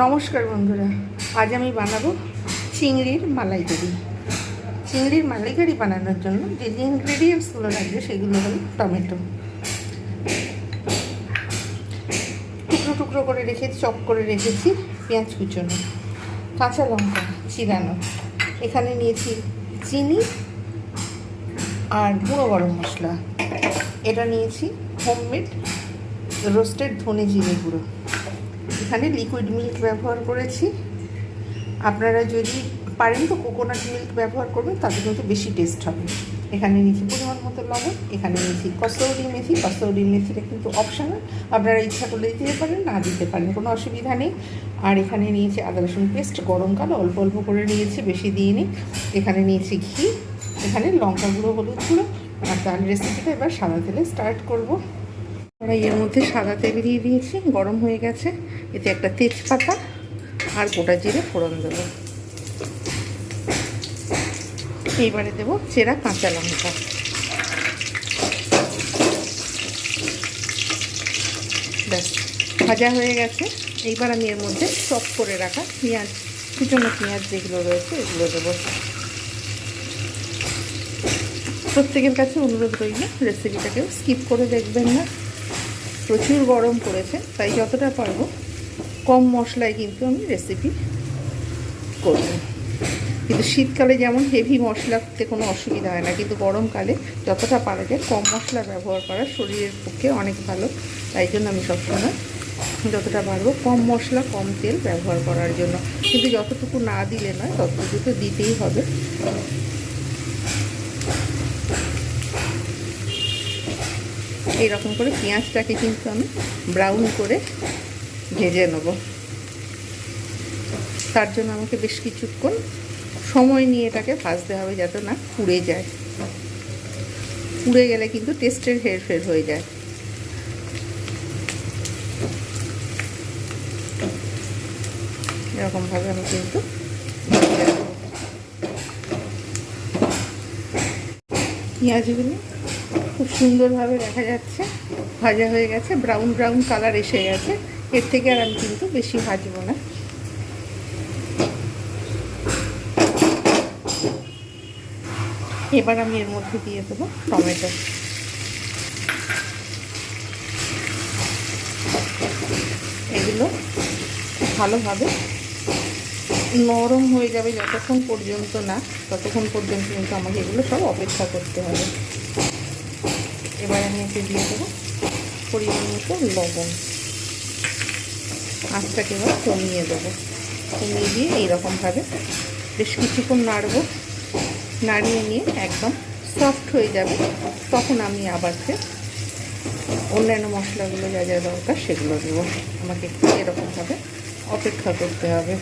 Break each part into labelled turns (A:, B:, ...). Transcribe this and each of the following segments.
A: নমস্কার বন্ধুরা, আজ আমি বানাবো চিংড়ির মালাইকারি। চিংড়ির মালাইকারি বানানোর জন্য যে যে ইনগ্রেডিয়েন্টসগুলো লাগবে সেগুলো হলো টমেটো। টুকরো টুকরো করে রেখেছি, চপ করে রেখেছি পেঁয়াজ কুচোনো, কাঁচা লঙ্কা চিরানো। এখানে নিয়েছি চিনি আর গুঁড়ো গরম মশলা। এটা নিয়েছি হোমমেড রোস্টেড ধনে জিরে গুঁড়ো। এখানে লিকুইড মিল্ক ব্যবহার করেছি। আপনারা যদি পারেন তো কোকোনাট মিল্ক ব্যবহার করবেন, তাতে কিন্তু বেশি টেস্ট হবে। এখানে নিয়েছি পরিমাণ মতো লবণ, এখানে নিয়েছি কসৌরি মেথি। কসৌরি মেথিটা কিন্তু অপশনাল আপনারা ইচ্ছা করলে দিতে পারেন, না দিতে পারেন কোনো অসুবিধা নেই। আর এখানে নিয়েছি আদা রসুন পেস্ট গরমকাল অল্প অল্প করে নিয়েছি, বেশি দিয়ে নিই। এখানে নিয়েছি ঘি, এখানে লঙ্কা গুঁড়ো, হলুদ গুঁড়ো। আর তার রেসিপিটা এবার সাদা তেলে স্টার্ট করব। এর মধ্যে সাদা তেল দিয়ে দিয়েছি, গরম হয়ে গেছে। এতে একটা তেজপাতা আর গোটা জিরে ফোড়ন দেবো। এইবারে দেবো চেরা কাঁচা লঙ্কা। ব্যাস, ভাজা হয়ে গেছে। এইবার আমি এর মধ্যে চপ করে রাখা পেঁয়াজ কুচনো পেঁয়াজ যেগুলো রয়েছে এগুলো দেবো। প্রত্যেকের কাছে অনুরোধ রইল রেসিপিটাকেও স্কিপ করে দেখবেন না। প্রচুর গরম পড়েছে, তাই যতটা পারব কম মশলায় কিন্তু আমি রেসিপি করব। কিন্তু শীতকালে যেমন হেভি মশলাতে কোনো অসুবিধা হয় না, কিন্তু গরমকালে যতটা পারা যায় কম মশলা ব্যবহার করা শরীরের পক্ষে অনেক ভালো। তাই জন্য আমি সবসময় যতটা পারব কম মশলা, কম তেল ব্যবহার করার জন্য। কিন্তু যতটুকু না দিলে নয়, ততটুকু তো দিতেই হবে। এইরকম করে পেঁয়াজটাকে কিন্তু আমি ব্রাউন করে ভেজে নেব। তার জন্য আমাকে বেশ কিছুক্ষণ সময় নিয়ে এটাকে ভাজতে হবে যাতে না পুড়ে যায়। পুড়ে গেলে কিন্তু টেস্টের হেরফের হয়ে যায়। এরকমভাবে আমি কিন্তু পেঁয়াজগুলো খুব সুন্দরভাবে দেখা যাচ্ছে। ভাজা হয়ে গেছে ব্রাউন ব্রাউন কালার এসে গেছে। এর থেকে আর আমি কিন্তু বেশি ভাজবো না। এবার আমি এর মধ্যে দিয়ে দেবো টমেটো। এগুলো ভালোভাবে নরম হয়ে যাবে যতক্ষণ পর্যন্ত না, ততক্ষণ পর্যন্ত কিন্তু আমাকে এগুলো সব অপেক্ষা করতে হবে। এবার আমি এতে দিয়ে দেবো পরিমাণ মতো লবণ। আঁচটাকে এবার কমিয়ে দেবো। কমিয়ে দিয়ে এইরকমভাবে বেশ কিছুক্ষণ নাড়বো। নাড়িয়ে নিয়ে একদম সফট হয়ে যাবে। তখন আমি আবার ফের অন্যান্য মশলাগুলো যা যা দরকার সেগুলো দেবো। আমাকে একটু এরকমভাবে অপেক্ষা করতে হবে।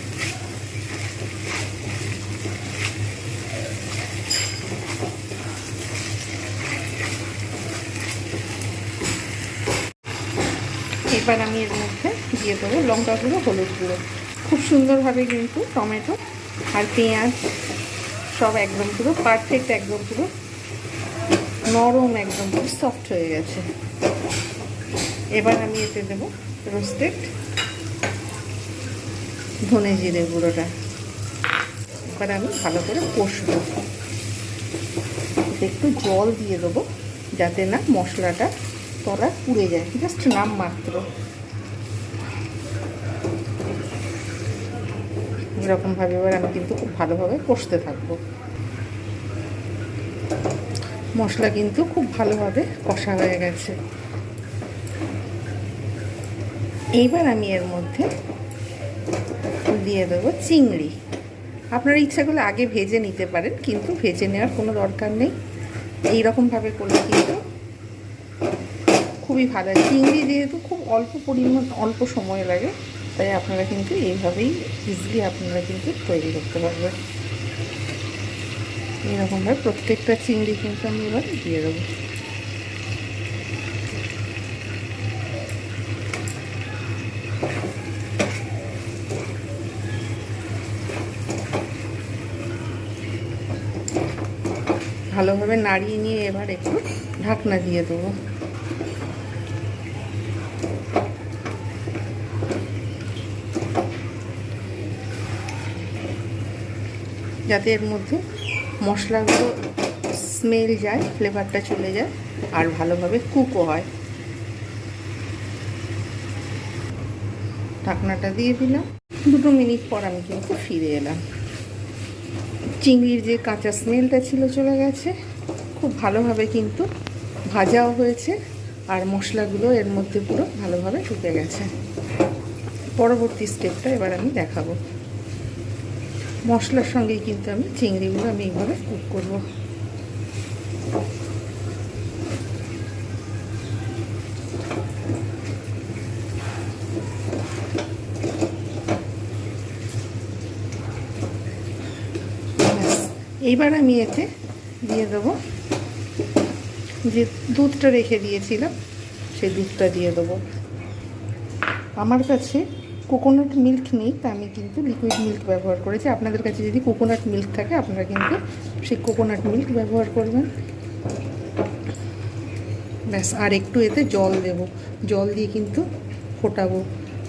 A: এবার আমি এর মধ্যে দিয়ে দেবো লঙ্কা গুঁড়ো, হলুদ গুঁড়ো। খুব সুন্দরভাবে কিন্তু টমেটো আর পেঁয়াজ সব একদম পুরো পারফেক্ট একদম পুরো নরম একদম পুরো সফট হয়ে গেছে। এবার আমি এতে দেবো রোস্টেড ধনে জিরে গুঁড়োটা। এবার আমি ভালো করে কষবো। একটু জল দিয়ে দেবো যাতে না মশলাটা তলা পুড়ে যায় জাস্ট নাম মাত্র। এরকমভাবে এবার আমি কিন্তু খুব ভালোভাবে কষতে থাকব। মশলা কিন্তু খুব ভালোভাবে কষা হয়ে গেছে। এইবার আমি এর মধ্যে দিয়ে দেবো চিংড়ি। আপনার ইচ্ছা করলে আগে ভেজে নিতে পারেন, কিন্তু ভেজে নেওয়ার কোনো দরকার নেই। এইরকমভাবে করলে কিন্তু খুবই ভালো চিংড়ি যেহেতু খুব অল্প পরিমাণ, অল্প সময় লাগে, তাই আপনারা কিন্তু এইভাবেই ইজিলি আপনারা কিন্তু তৈরি করতে পারবেন। এরকমভাবে প্রত্যেকটা চিংড়ি কিন্তু আমি এবার দিয়ে দেবো। ভালোভাবে নাড়িয়ে নিয়ে এবার একটু ঢাকনা দিয়ে দেবো। যাতে এর মধ্যে মশলাগুলো স্মেল যায় ফ্লেভারটা চলে যায় আর ভালোভাবে কুকও হয়। ঢাকনাটা দিয়ে দিলাম। দুটো মিনিট পর আমি কিন্তু ফিরে এলাম। চিংড়ির যে কাঁচা স্মেলটা ছিল চলে গেছে, খুব ভালোভাবে কিন্তু ভাজাও হয়েছে আর মশলাগুলো এর মধ্যে পুরো ভালোভাবে ঢুকে গেছে। পরবর্তী স্টেপটা এবার আমি দেখাবো। মশলার সঙ্গেই কিন্তু আমি চিংড়িগুলো আমি এইভাবে কুক করব। এইবার আমি এতে দিয়ে দেবো যে দুধটা রেখে দিয়েছিলাম, সেই দুধটা দিয়ে দেবো। আমার কাছে কোকোনাট মিল্ক নেই, তা আমি কিন্তু লিকুইড মিল্ক ব্যবহার করেছি। আপনাদের কাছে যদি কোকোনাট মিল্ক থাকে, আপনারা কিন্তু সেই কোকোনাট মিল্ক ব্যবহার করবেন। ব্যাস, আর একটু এতে জল দেব। জল দিয়ে কিন্তু ফোটাবো।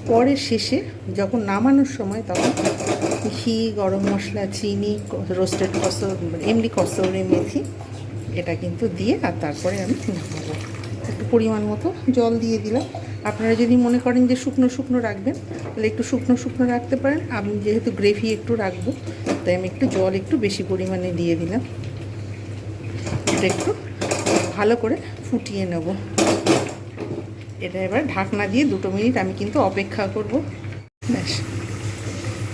A: পরে শেষে যখন নামানোর সময় তখন ঘি, গরম মশলা, চিনি রোস্টেড কসর, এমনি কসৌরি মেথি, এটা কিন্তু দিয়ে আর তারপরে আমি নামাবো। পরিমাণ মতো জল দিয়ে দিলাম। আপনারা যদি মনে করেন যে শুকনো শুকনো রাখবেন, তাহলে একটু শুকনো শুকনো রাখতে পারেন। আমি যেহেতু গ্রেভি একটু রাখব, তাই আমি একটু জল একটু বেশি পরিমাণে দিয়ে দিলাম। এটা একটু ভালো করে ফুটিয়ে নেব। এটা এবার ঢাকনা দিয়ে দুটো মিনিট আমি কিন্তু অপেক্ষা করব। ব্যাস,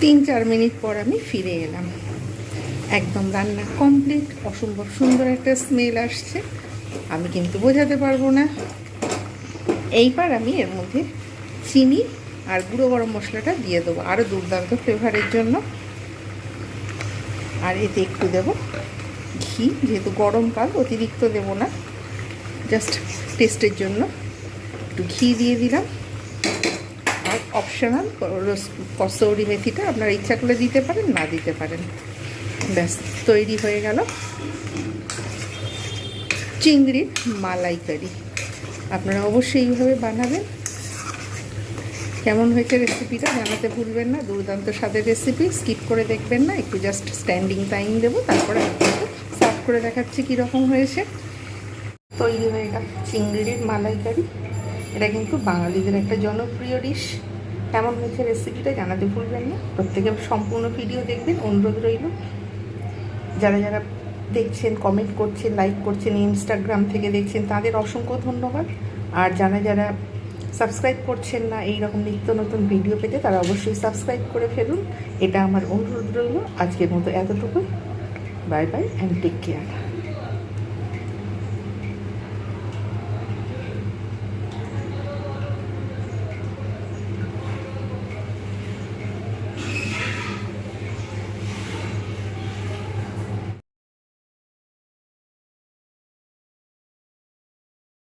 A: তিন চার মিনিট পর আমি ফিরে এলাম। একদম রান্না কমপ্লিট অসম্ভব সুন্দর একটা স্মেল আসছে। আমি কিন্তু বোঝাতে পারব না। এইবার আমি এর মধ্যে চিনি আর গুঁড়ো গরম মশলাটা দিয়ে দেবো। আরও দুর্দান্ত ফ্লেভারের জন্য। আর এতে একটু দেবো ঘি, যেহেতু গরমকাল অতিরিক্ত দেবো না। জাস্ট টেস্টের জন্য একটু ঘি দিয়ে দিলাম। আর অপশনাল কসৌরি মেথিটা আপনারা ইচ্ছা করলে দিতে পারেন, না দিতে পারেন। ব্যাস, তৈরি হয়ে গেল। চিংড়ির মালাইকারি। আপনারা অবশ্যই এইভাবে বানাবেন। কেমন হয়েছে রেসিপিটা জানাতে ভুলবেন না। দুর্দান্ত স্বাদের রেসিপি স্কিপ করে দেখবেন না। একটু জাস্ট স্ট্যান্ডিং টাইম দেবো। তারপরে আপনাকে সার্ভ করে দেখাচ্ছি কীরকম হয়েছে। তৈরি হয়ে গেল চিংড়ির মালাইকারি। এটা কিন্তু বাঙালিদের একটা জনপ্রিয় ডিশ কেমন হয়েছে রেসিপিটা জানাতে ভুলবেন না। প্রত্যেকে সম্পূর্ণ ভিডিও দেখবেন। অনুরোধ রইল। যারা যারা দেখছেন কমেন্ট করছেন লাইক করছেন ইনস্টাগ্রাম থেকে দেখছেন, তাদের অসংখ্য ধন্যবাদ। আর যারা যারা সাবস্ক্রাইব করছেন না এই রকম নিত্য নতুন ভিডিও পেতে তারা অবশ্যই সাবস্ক্রাইব করে ফেলুন। এটা আমার অনুরোধ রইল। আজকের মতো এতটুকু bye bye and take care